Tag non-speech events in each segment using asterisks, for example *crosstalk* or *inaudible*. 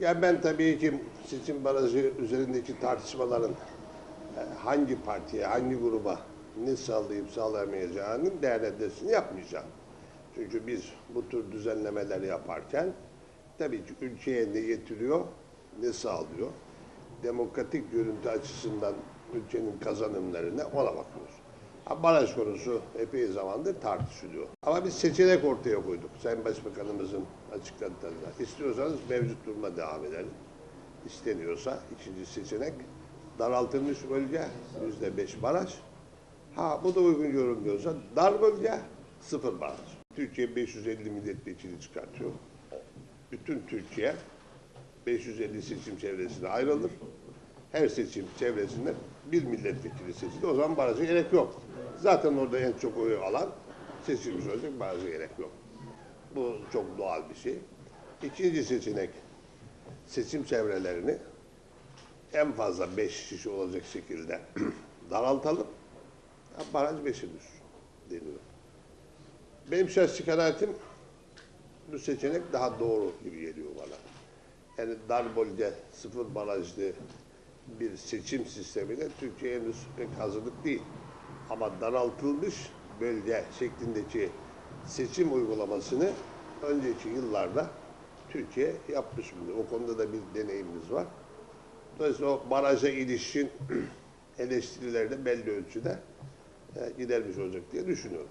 Ya ben tabii ki seçim barajı üzerindeki tartışmaların e, hangi partiye, hangi gruba ne sağlayıp sağlayamayacağının değerlendirmesini yapmayacağım. Çünkü biz bu tür düzenlemeleri yaparken tabii ki ülkeye ne getiriyor, ne sağlıyor. Demokratik görüntü açısından ülkenin kazanımlarına ona bakıyoruz. Baraj konusu epey zamandır tartışılıyor. Ama biz seçenek ortaya koyduk. Sayın Başbakanımızın açıkladıklarında. İstiyorsanız mevcut duruma devam edelim. İsteniyorsa ikinci seçenek daraltılmış bölge yüzde beş baraj. Ha bu da uygun görünmüyorsa dar bölge sıfır baraj. Türkiye 550 milletvekili çıkartıyor. Bütün Türkiye 550 seçim çevresine ayrılır. Her seçim çevresinde bir milletvekili seçilir. O zaman baraja gerek yok. Zaten orada en çok oyu alan seçilmiş olacak. Baraja gerek yok. Bu çok doğal bir şey. İkinci seçenek seçim çevrelerini en fazla beş kişi olacak şekilde *clears throat* daraltalım. Baraj beşe düşsün deniyor. Benim şahsi kanaatim bu seçenek daha doğru gibi geliyor bana. Yani dar bölge sıfır barajlı bir seçim sistemine Türkiye henüz pek hazırlık değil. Ama daraltılmış bölge şeklindeki seçim uygulamasını önceki yıllarda Türkiye yapmış. O konuda da bir deneyimimiz var. Dolayısıyla o baraja ilişkin *clears throat* eleştirileri de belli ölçüde e, gidermiş olacak diye düşünüyorum.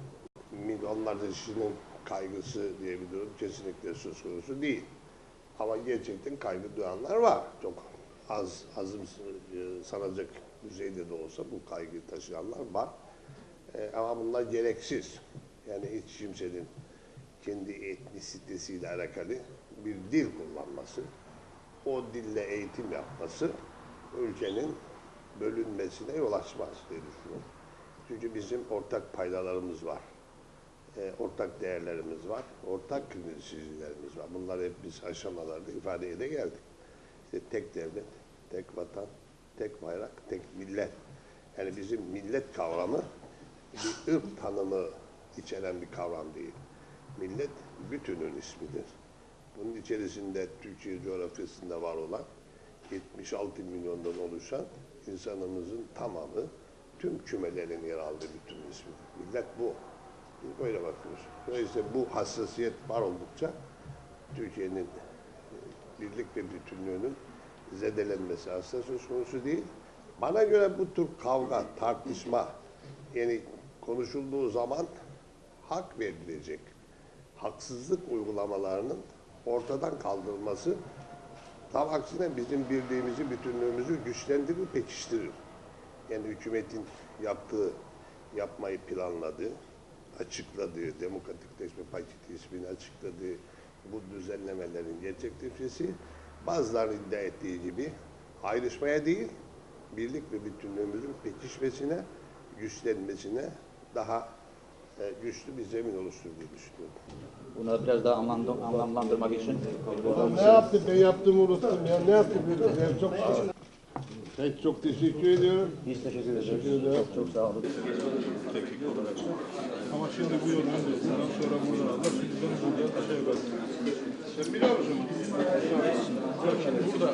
Milyonlarca kişinin kaygısı diye bir durum kesinlikle söz konusu değil. Ama gerçekten kaygı duyanlar var. Çok az, azım e, sanacak düzeyde de olsa bu kaygıyı taşıyanlar var. E, ama bunlar gereksiz. Yani hiç kimsenin kendi etnisitesiyle alakalı bir dil kullanması, o dille eğitim yapması ülkenin bölünmesine yol açmaz diye düşünüyorum. Çünkü bizim ortak paydalarımız var. E, ortak değerlerimiz var. Ortak kırmızı çizgilerimiz var. Bunları hep biz aşamalarda ifade ede geldik. İşte tek devlet, tek vatan, tek bayrak, tek millet. Yani bizim millet kavramı bir ırk tanımı içeren bir kavram değil. Millet bütünün ismidir. Bunun içerisinde Türkiye coğrafyasında var olan 76 milyondan oluşan insanımızın tamamı tüm kümelerin yer aldığı bütün ismidir. Millet bu. Biz böyle bakıyoruz. Dolayısıyla bu hassasiyet var oldukça Türkiye'nin e, birlik ve bütünlüğünün zedelenmesi asla söz konusu değil. Bana göre bu tür kavga, tartışma yani konuşulduğu zaman hak verilecek haksızlık uygulamalarının ortadan kaldırılması tam aksine bizim birliğimizi, bütünlüğümüzü güçlendirir, pekiştirir. Yani hükümetin yaptığı, yapmayı planladığı, açıkladığı, demokratikleşme paketi ismini açıkladığı bu düzenlemelerin gerçekleşmesi bazılarının iddia ettiği gibi ayrışmaya değil, birlik ve bütünlüğümüzün pekişmesine, güçlenmesine daha e, güçlü bir zemin oluşturur diye düşünüyorum. Bunu biraz daha anlamlandırmak için Ne yaptı? Ben yaptığımı unuttum ya. Ne yaptı? Ben çok Pek çok teşekkür ediyorum. biz teşekkür ederiz. Çok çok sağ olun. Ama şimdi bu yol önde. Bundan sonra buradan alır. Şimdiden burada aşağı yukarı. Sen biliyor musun? Bak şimdi burada